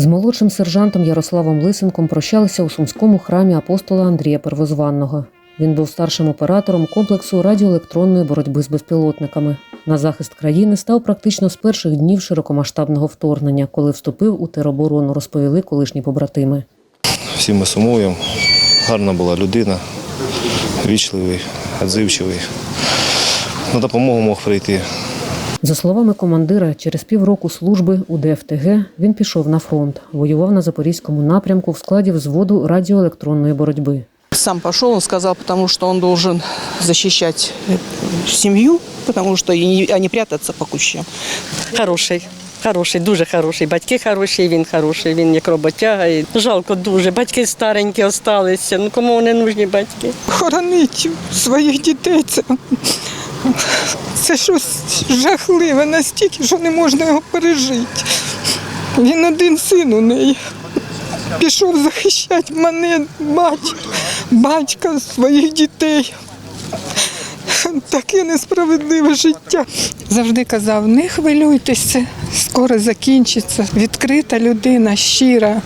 З молодшим сержантом Ярославом Лисенком прощалися у сумському храмі апостола Андрія Первозванного. Він був старшим оператором комплексу радіоелектронної боротьби з безпілотниками. На захист країни став практично з перших днів широкомасштабного вторгнення, коли вступив у тероборону, розповіли колишні побратими. Всі ми сумуємо. Гарна була людина, вічливий, відзивчивий. На допомогу мог прийти. За словами командира, через півроку служби у ДФТГ він пішов на фронт, воював на запорізькому напрямку в складі взводу радіоелектронної боротьби. Сам пошел, он сказал, потому что он должен защищать э, семью, потому что и не- а не прятаться по кущам. Хороший, хороший, дуже хороший. Батьки хороші, він хороший, він як роботяга. І жалко дуже. Батьки старенькі залишилися. Ну кому вони нужні батьки? хоронить своїх дітей. Це, це щось жахливе настільки, що не можна його пережити. Він один син у неї. Пішов захищати мене, батька, батька своїх дітей. Таке несправедливе життя. Завжди казав, не хвилюйтеся, скоро закінчиться. Відкрита людина, щира.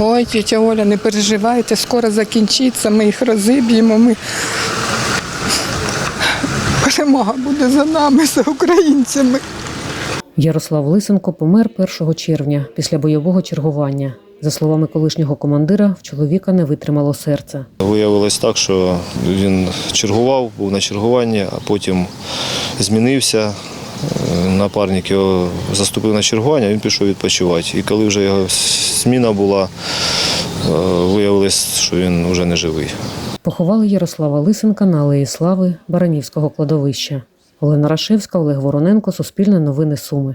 Ой, тітя Оля, не переживайте, скоро закінчиться, ми їх розіб'ємо. Ми... Перемога буде за нами, за українцями. Ярослав Лисенко помер 1 червня після бойового чергування. За словами колишнього командира, в чоловіка не витримало серце. Виявилось так, що він чергував, був на чергуванні, а потім змінився. Е, Напарник його заступив на чергування, він пішов відпочивати. І коли вже його зміна була, е, виявилось, що він вже не живий. Поховали Ярослава Лисенка на Алеї Слави Баранівського кладовища. Олена Рашевська, Олег Вороненко, Суспільне новини Суми.